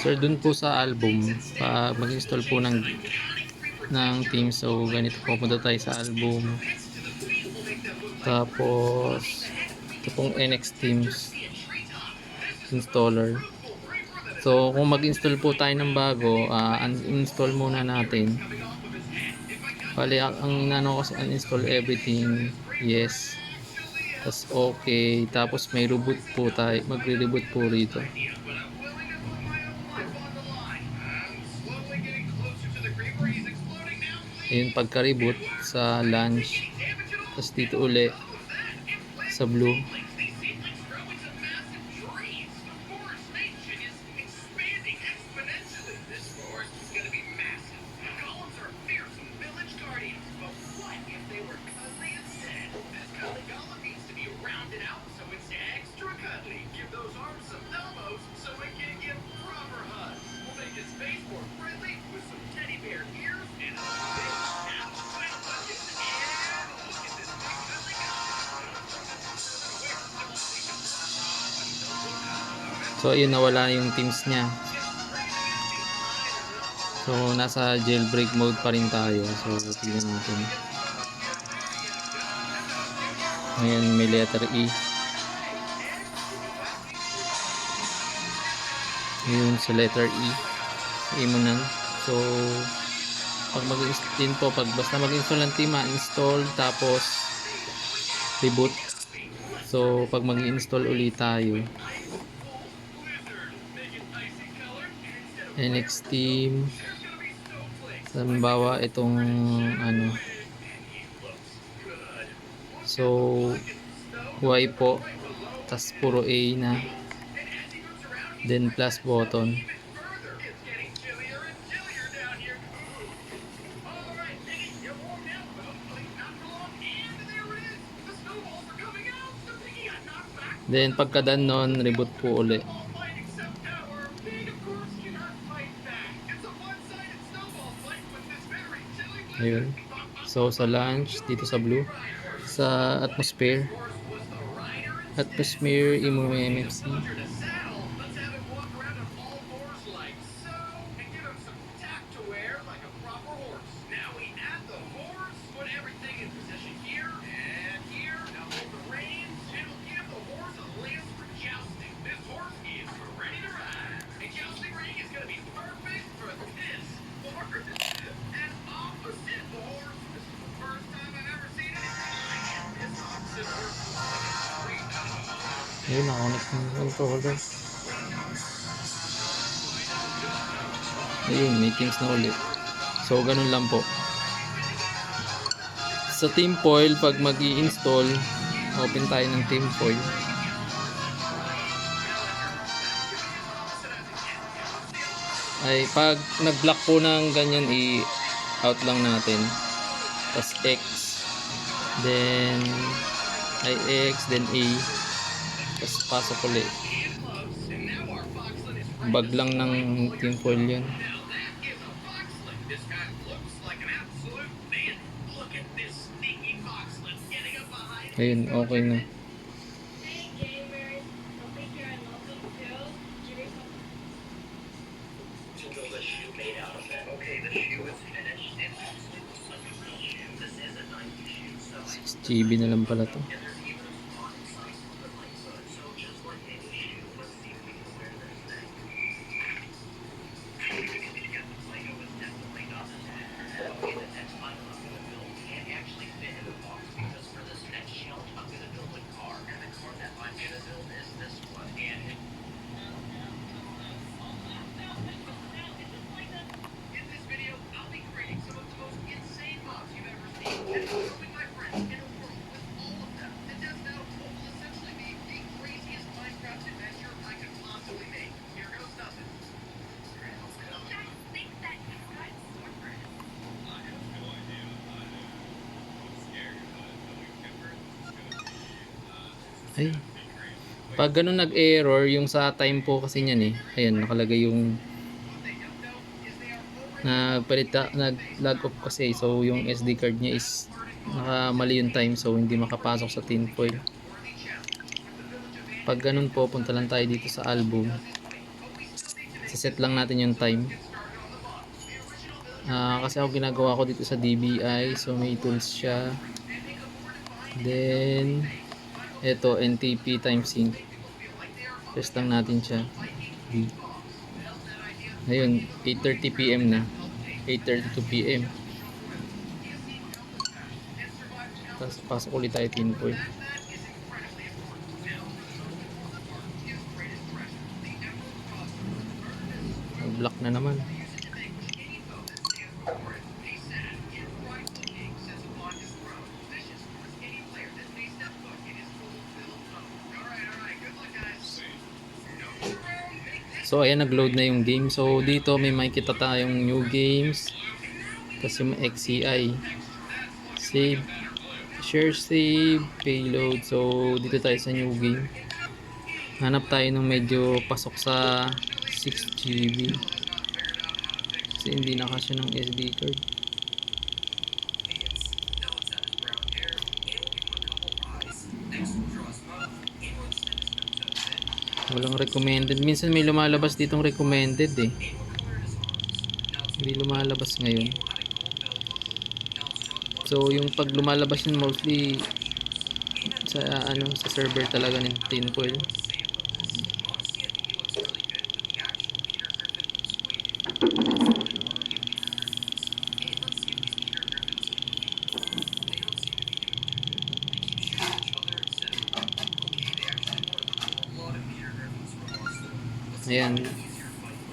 So dun po sa album, pag mag-install po ng ng team, so ganito po punta tayo sa album. Tapos ito pong NX Teams installer. So kung mag-install po tayo ng bago, ah, uninstall muna natin. Bali ang ang ano kasi uninstall everything. Yes. Tapos okay, tapos may reboot po tayo, magre-reboot po rito. Ayun pagka-reboot sa launch. Tapos dito uli sa blue. So ayun nawala yung teams niya. So nasa jailbreak mode pa rin tayo. So tignan natin. Ngayon may letter E. Yun sa letter E. E mo na. So pag mag-install po, pag basta mag-install ng team, install tapos reboot. So pag mag-install ulit tayo, NX team halimbawa itong ano. So Y po. Tas puro A na. Then plus button. Then pagka done nun reboot po uli Ayun. So sa launch dito sa blue. Sa atmosphere. Atmosphere imo MFC Ayun, nakakonect ng controller. Ayun, may na ulit. So, ganun lang po. Sa team foil, pag mag install open tayo ng team foil. Ay, pag nag-block po ng ganyan, i-out lang natin. Tapos X. Then, ay X, then A. Tapos pasok ulit. Bag lang ng team foil yun. Ayun, okay na. Hey gamers, hope you're welcome Ay. Pag ganun nag-error, yung sa time po kasi niyan eh. Ayan, nakalagay yung nagpalita, nag-log off kasi. So, yung SD card niya is nakamali yung time. So, hindi makapasok sa tinfoil. Pag ganun po, punta lang tayo dito sa album. Sa iset lang natin yung time. Ah, kasi ako ginagawa ko dito sa DBI, so may tools siya. Then, ito, NTP time sync. Press lang natin siya. Ayun, 8.30 p.m. na. 8.32 p.m. Tapos pasok ulit tayo tinfoil. Black na naman. So ayan nag-load na yung game. So dito may makikita tayong new games. Tapos yung XCI. Save. Share save. Payload. So dito tayo sa new game. Hanap tayo ng medyo pasok sa 6 GB. Kasi hindi na kasya ng SD card. Walang recommended. Minsan may lumalabas ditong recommended eh. Hindi lumalabas ngayon. So yung pag lumalabas yun mostly sa ano sa server talaga ng Tinfoil. Ayan.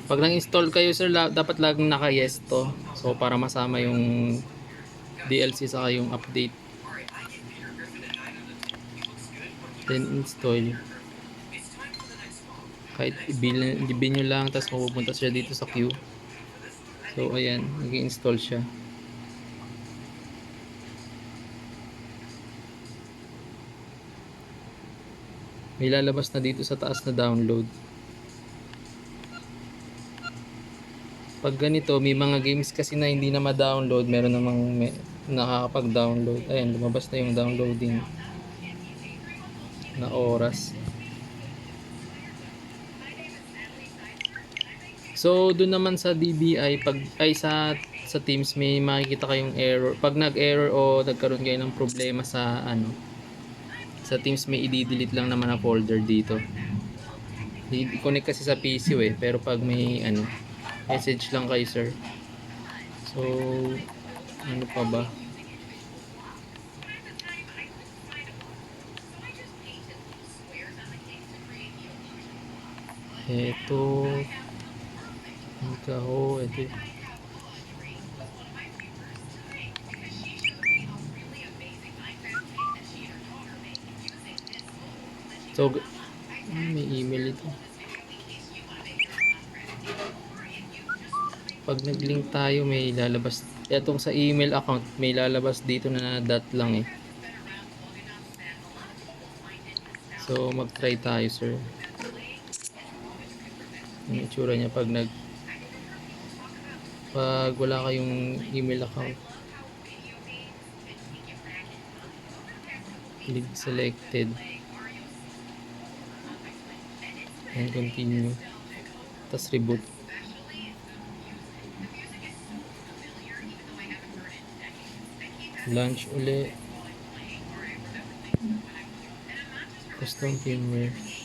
Pag nang-install kayo sir, dapat laging naka-yes to. So para masama yung DLC saka yung update. Then install. Kahit i-bill i-bill nyo lang tapos mapupunta siya dito sa queue. So ayan, nag-install siya. May lalabas na dito sa taas na download. Pag ganito, may mga games kasi na hindi na ma-download, meron namang may, nakakapag-download. Ayan, lumabas na yung downloading na oras. So, doon naman sa DBI, pag ay sa sa Teams may makikita kayong error. Pag nag-error o nagkaroon kayo ng problema sa ano sa Teams may i-delete lang naman na folder dito. I-connect kasi sa PC eh, pero pag may ano message lang kayo sir. So, ano pa ba? Ito. Ito. So, g- ah, may email ito. Pag nag-link tayo, may lalabas. Etong sa email account, may lalabas dito na dot lang eh. So, mag-try tayo, sir. Ang itsura niya pag nag pag wala kayong email account. Link selected. And continue. Tapos reboot. Launch uli. Custom firmware.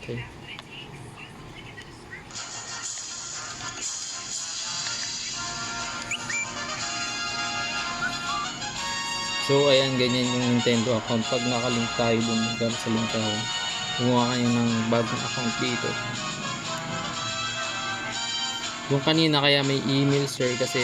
Okay. So, ayan, ganyan yung Nintendo account. Pag nakalink tayo dun gamit sa link ako, gumawa kayo ng bagong account dito. Yung kanina kaya may email sir kasi